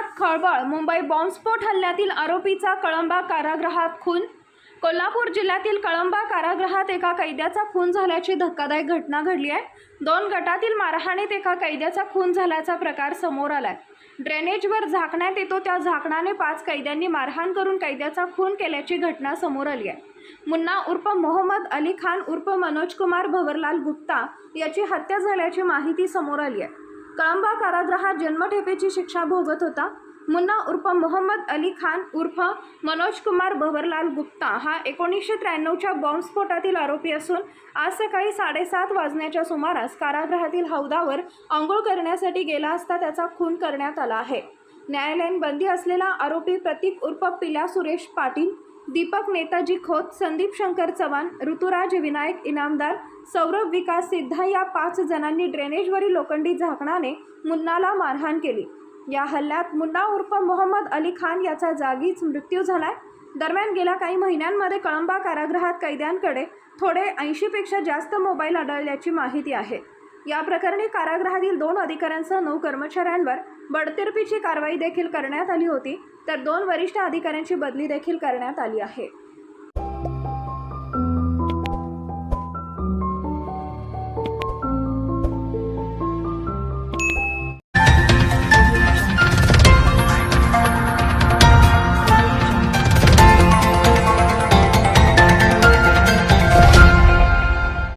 कोल्हापुरात खळबळ. मुंबई बॉम्बस्फोट हल्ल्यातील आरोपीचा कळंबा कारागृहात खून. कोल्हापूर जिल्ह्यातील कळंबा कारागृहात एका कैद्याचा खून झाल्याची धक्कादायक घटना घडली आहे. दोन गटातील मारहाणीत एका कैद्याचा खून झाल्याचा प्रकार समोर आलाय. ड्रेनेजवर झाकण्यात येतो त्या झाकणाने पाच कैद्यांनी मारहाण करून कैद्याचा खून केल्याची घटना समोर आली आहे. मुन्ना उर्फ मोहम्मद अली खान उर्फ मनोज कुमार भवरलाल गुप्ता याची हत्या झाल्याची माहिती समोर आली आहे. कळंबा कारागृहात जन्मठेपेची शिक्षा भोगत होता. मुन्ना उर्फ मोहम्मद अली खान उर्फ मनोज कुमार भवरलाल गुप्ता हा एकोणीसशे त्र्याण्णवच्या बॉम्बस्फोटातील आरोपी असून आज सकाळी साडेसात वाजण्याच्या सुमारास कारागृहातील हौदावर आंघोळ करण्यासाठी गेला असता त्याचा खून करण्यात आला आहे. न्यायालयीन बंदी असलेला आरोपी प्रतीक उर्फ पिल्या सुरेश पाटील दीपक नेताजी खोत संदीप शंकर चव्हाण ऋतुराज विनायक इनामदार सौरभ विकास सिद्धा या पाच जणांनी ड्रेनेजवरील लोखंडी झाकणाने मुन्नाला मारहाण केली. या हल्ल्यात मुन्ना उर्फ मोहम्मद अली खान याचा जागीच मृत्यू झालाय. दरम्यान गेल्या काही महिन्यांमध्ये कळंबा कारागृहात कैद्यांकडे थोडे ऐंशीपेक्षा जास्त मोबाईल आढळल्याची माहिती आहे. या प्रकरणी कारागृहातील दोन अधिकाऱ्यांसह नऊ कर्मचाऱ्यांवर बडतर्फीची कारवाई देखील करण्यात आली होती तर दोन वरिष्ठ अधिकाऱ्यांची बदली देखील करण्यात आली आहे.